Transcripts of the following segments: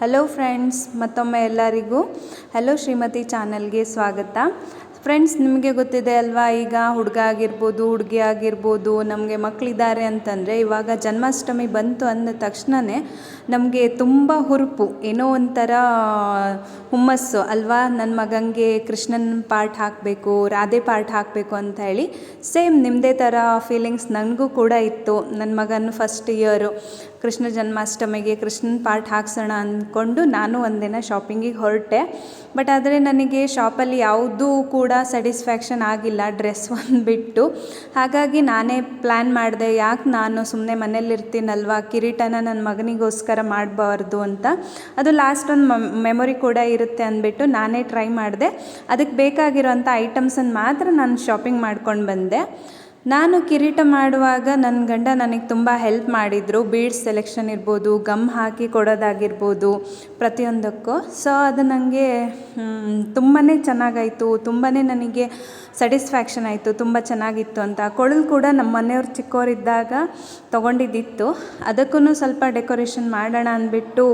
Hello friends ಮತ್ತೊಮ್ಮೆ ಎಲ್ಲರಿಗೂ. Hello Shrimati ಚಾನಲ್ಗೆ ಸ್ವಾಗತ. ಫ್ರೆಂಡ್ಸ್ ನಿಮಗೆ ಗೊತ್ತಿದೆ ಅಲ್ವಾ? ಈಗ ಹುಡುಗ ಆಗಿರ್ಬೋದು, ಹುಡುಗಿ ಆಗಿರ್ಬೋದು, ನಮಗೆ ಮಕ್ಕಳಿದ್ದಾರೆ ಅಂತಂದರೆ ಇವಾಗ ಜನ್ಮಾಷ್ಟಮಿ ಬಂತು ಅಂದ ತಕ್ಷಣವೇ ನಮಗೆ ತುಂಬ ಹುರುಪು. ಏನೋ ಒಂಥರ, ಹುಮ್ಮಸ್ಸು. ಅಲ್ವಾ? ನನ್ನ ಮಗನಿಗೆ ಕೃಷ್ಣನ ಪಾರ್ಟ್ ಹಾಕಬೇಕು, ರಾಧೆ ಪಾರ್ಟ್ ಹಾಕಬೇಕು ಅಂತ ಹೇಳಿ ಸೇಮ್ ನಿಮ್ಮದೇ ಥರ ಫೀಲಿಂಗ್ಸ್ ನನಗೂ ಕೂಡ ಇತ್ತು. ನನ್ನ ಮಗನ ಫಸ್ಟ್ ಇಯರು ಕೃಷ್ಣ ಜನ್ಮಾಷ್ಟಮಿಗೆ ಕೃಷ್ಣನ ಪಾರ್ಟ್ ಹಾಕ್ಸೋಣ ಅಂದ್ಕೊಂಡು ನಾನು ಒಂದಿನ ಶಾಪಿಂಗಿಗೆ ಹೊರಟೆ. ಬಟ್ ಆದರೆ ನನಗೆ ಶಾಪಲ್ಲಿ ಯಾವುದೂ ಕೂಡ ಸ್ಯಾಟಿಸ್ಫ್ಯಾಕ್ಷನ್ ಆಗಿಲ್ಲ ಡ್ರೆಸ್ ಒಂದು ಬಿಟ್ಟು ಹಾಗಾಗಿ ನಾನೇ ಪ್ಲ್ಯಾನ್ ಮಾಡಿದೆ, ಯಾಕೆ ನಾನು ಸುಮ್ಮನೆ ಮನೇಲಿರ್ತೀನಲ್ವ ಕಿರೀಟನ ನನ್ನ ಮಗನಿಗೋಸ್ಕರ ಮಾಡಬಾರ್ದು ಅಂತ. ಅದು ಲಾಸ್ಟ್ ಒಂದು ಮೆಮೊರಿ ಕೂಡ ಇರುತ್ತೆ ಅಂದ್ಬಿಟ್ಟು ನಾನೇ ಟ್ರೈ ಮಾಡಿದೆ. ಅದಕ್ಕೆ ಬೇಕಾಗಿರೋಂಥ ಐಟಮ್ಸನ್ನು ಮಾತ್ರ ನಾನು ಶಾಪಿಂಗ್ ಮಾಡ್ಕೊಂಡು ಬಂದೆ. ನಾನು ಕಿರೀಟ ಮಾಡುವಾಗ ನನ್ನ ಗಂಡ ನನಗೆ ತುಂಬ ಹೆಲ್ಪ್ ಮಾಡಿದರು. ಬೀಡ್ಸ್ ಸೆಲೆಕ್ಷನ್ ಇರ್ಬೋದು ಗಮ್ ಹಾಕಿ ಕೊಡೋದಾಗಿರ್ಬೋದು, ಪ್ರತಿಯೊಂದಕ್ಕೂ. ಸೊ ಅದು ನನಗೆ ತುಂಬಾ ಚೆನ್ನಾಗಾಯಿತು. ತುಂಬಾ ನನಗೆ ಸ್ಯಾಟಿಸ್ಫ್ಯಾಕ್ಷನ್ ಆಯಿತು. ತುಂಬ ಚೆನ್ನಾಗಿತ್ತು ಅಂತ. ಕೊಳಲು ಕೂಡ ನಮ್ಮ ಮನೆಯವ್ರು ಚಿಕ್ಕವರಿದ್ದಾಗ ತೊಗೊಂಡಿದ್ದಿತ್ತು. ಅದಕ್ಕೂ ಸ್ವಲ್ಪ ಡೆಕೋರೇಷನ್ ಮಾಡೋಣ ಅಂದ್ಬಿಟ್ಟು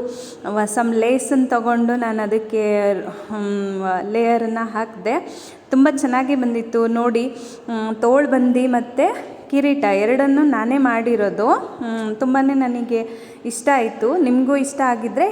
ಸಮ್ ಲೇಸನ್ನು ತೊಗೊಂಡು ನಾನು ಅದಕ್ಕೆ ಲೇಯರನ್ನು ಹಾಕಿದೆ. ತುಂಬ ಚೆನ್ನಾಗಿ ಬಂದಿತ್ತು. ನೋಡಿ ತೋಳು ಬಂದು ಮತ್ತು ಕಿರೀಟ, ಎರಡನ್ನು ನಾನೇ ಮಾಡಿರೋದು. ತುಂಬಾ ನನಗೆ ಇಷ್ಟ ಆಯಿತು. ನಿಮಗೂ ಇಷ್ಟ ಆಗಿದ್ದರೆ